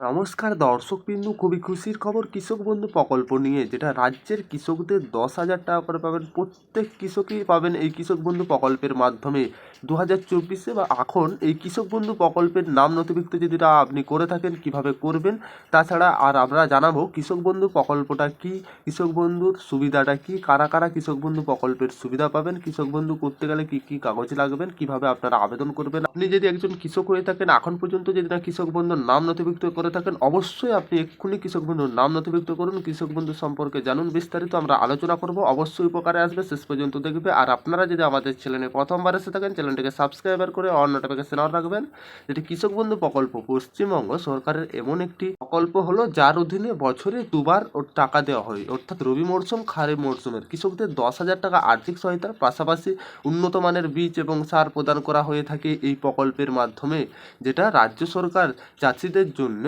নমস্কার, দর্শকবিন্দু, খুবই খুশির খবর কৃষক বন্ধু প্রকল্প নিয়ে, যেটা রাজ্যের কৃষকদের দশ হাজার টাকা করে পাবেন, প্রত্যেক কৃষকই পাবেন এই কৃষক বন্ধু প্রকল্পের মাধ্যমে। দু হাজার চব্বিশে বা এখন এই কৃষক বন্ধু প্রকল্পের নাম নথিভুক্ত যদি আপনি করে থাকেন, কীভাবে করবেন? তাছাড়া আর আমরা জানাব কৃষক বন্ধু প্রকল্পটা কি, কৃষক বন্ধুর সুবিধাটা কি, কারা কারা কৃষক বন্ধু প্রকল্পের সুবিধা পাবেন, কৃষক বন্ধু করতে গেলে কি কি কাগজ লাগবেন, কীভাবে আপনারা আবেদন করবেন? আপনি যদি একজন কৃষক হয়ে থাকেন, এখন পর্যন্ত যদি না কৃষক বন্ধুর নাম নথিভুক্ত করে থাকেন, অবশ্যই আপনি এক্ষুনি কৃষক বন্ধুর নাম নথিভুক্ত করুন, কৃষক বন্ধু সম্পর্কে জানুন বিস্তারিত, আমরা আলোচনা করব, অবশ্যই উপকারে আসবে, শেষ পর্যন্ত দেখবে। আর আপনারা যদি আমাদের চ্যানেলে প্রথমবার এসে থাকেন, চ্যানেলটিকে সাবস্ক্রাইবার করে অন নোটিফিকেশন অন রাখবেন, যেটি কৃষক বন্ধু প্রকল্প পশ্চিমবঙ্গ সরকারের এমন একটি প্রকল্প হলো, যার অধীনে বছরে দুবার ওর টাকা দেওয়া হয়। অর্থাৎ রবি মরশুম খারিফ মরশুমের কৃষকদের দশ হাজার টাকা আর্থিক সহায়তার পাশাপাশি উন্নত মানের বীজ এবং সার প্রদান করা হয়ে থাকে এই প্রকল্পের মাধ্যমে, যেটা রাজ্য সরকার চাষিদের জন্য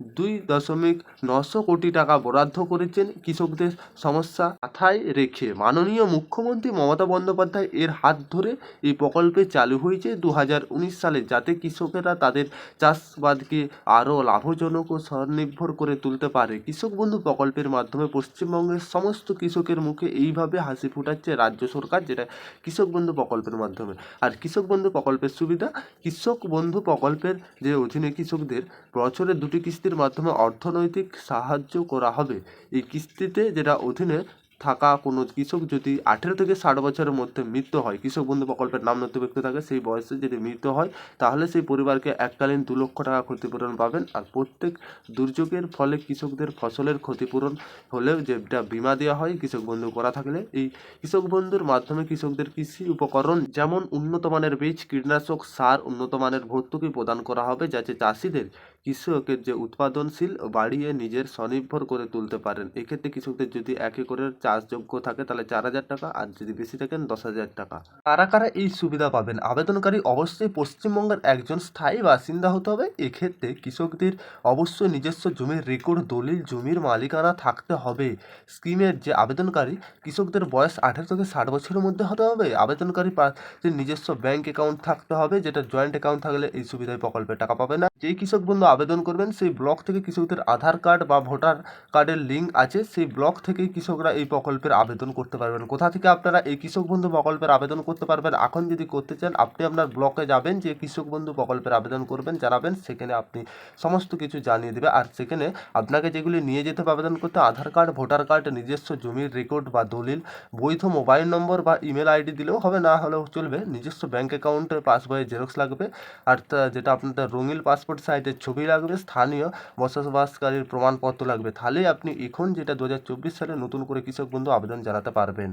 দুই দশমিক নশো কোটি টাকা বরাদ্দ করেছেন কৃষকদের সমস্যা মাথায় রেখে। মাননীয় মুখ্যমন্ত্রী মমতা বন্দ্যোপাধ্যায় এর হাত ধরে এই প্রকল্পে চালু হয়েছে দু হাজার উনিশ সালে, যাতে কৃষকেরা তাদের চাষবাদকে আরও লাভজনক ও স্বনির্ভর করে তুলতে পারে। কৃষক বন্ধু প্রকল্পের মাধ্যমে পশ্চিমবঙ্গের সমস্ত কৃষকের মুখে এইভাবে হাসি ফুটাচ্ছে রাজ্য সরকার, যেটা কৃষক বন্ধু প্রকল্পের মাধ্যমে। আর কৃষক বন্ধু প্রকল্পের সুবিধা, কৃষক বন্ধু প্রকল্পের যে অধীনে কৃষকদের বছরে দুটি কিস্তির মাধ্যমে অর্থনৈতিক সাহায্য করা হবে। এই কিস্তিতে যেটা অধীনে থাকা কোনো কৃষক যদি আঠেরো থেকে ষাট বছরের মধ্যে মৃত্যু হয়, কৃষক বন্ধু প্রকল্পের নাম নথিভুক্ত থাকে, সেই বয়সে যদি মৃত্যু হয়, তাহলে সেই পরিবারকে এককালীন দু লক্ষ টাকা ক্ষতিপূরণ পাবেন। আর প্রত্যেক দুর্যোগের ফলে কৃষকদের ফসলের ক্ষতিপূরণ হলেও যেটা বিমা দেওয়া হয় কৃষক বন্ধু করা থাকলে, এই কৃষক বন্ধুর মাধ্যমে কৃষকদের কৃষি উপকরণ যেমন উন্নত মানের বীজ, কীটনাশক সার, উন্নত মানের ভর্তুকি প্রদান করা হবে, যাতে চাষিদের কৃষকের যে উৎপাদনশীল বাড়িয়ে নিজের স্বনির্ভর করে তুলতে পারেন। এক্ষেত্রে কৃষকদের যদি এক একরের চাষযোগ্য থাকে, তাহলে চার হাজার টাকা আর যদি বেশি থাকেন দশ হাজার টাকা। কারা কারা এই সুবিধা পাবেন? আবেদনকারী অবশ্যই পশ্চিমবঙ্গের একজন স্থায়ী বাসিন্দা হতে হবে। এক্ষেত্রে কৃষকদের অবশ্যই নিজস্ব জমির রেকর্ড দলিল, জমির মালিকানা থাকতে হবে। স্কিমের যে আবেদনকারী, কৃষকদের বয়স আঠেরো থেকে ষাট বছরের মধ্যে হতে হবে। আবেদনকারী নিজস্ব ব্যাংক অ্যাকাউন্ট থাকতে হবে, যেটা জয়েন্ট অ্যাকাউন্ট থাকলে এই সুবিধায় প্রকল্পের টাকা পাবে না। যেই কৃষক বন্ধু আবেদন করবেন, সেই ব্লক থেকে কৃষকদের আধার কার্ড বা ভোটার কার্ডের লিঙ্ক আছে। সেই ব্লক থেকেই কৃষকরা এই প্রকল্পের আবেদন করতে পারবেন। কোথা থেকে আপনারা এই কৃষক বন্ধু প্রকল্পের আবেদন করতে পারবেন, এখন যদি করতে চান, আপনি আপনার ব্লকে যাবেন, যে কৃষক বন্ধু প্রকল্পের আবেদন করবেন, জানাবেন, সেখানে আপনি সমস্ত কিছু জানিয়ে দেবে। আর সেখানে আপনাকে যেগুলি নিয়ে যেতে হবে আবেদন করতে, আধার কার্ড, ভোটার কার্ড, নিজস্ব জমির রেকর্ড বা দলিল, বৈধ মোবাইল নম্বর বা ইমেল আইডি দিলেও হবে, না হলেও চলবে। নিজস্ব ব্যাংক অ্যাকাউন্টের পাসবইয়ের জেরক্স লাগবে। আর যেটা আপনাদের রঙিন পাসপোর্ট সাইজের ছবি লাগবে, স্থানীয় বসবাসকারীর প্রমাণপত্র লাগবে। তাহলেই আপনি এখন যেটা দু হাজার চব্বিশ সালে নতুন করে কৃষক বন্ধু আবেদন জানাতে পারবেন।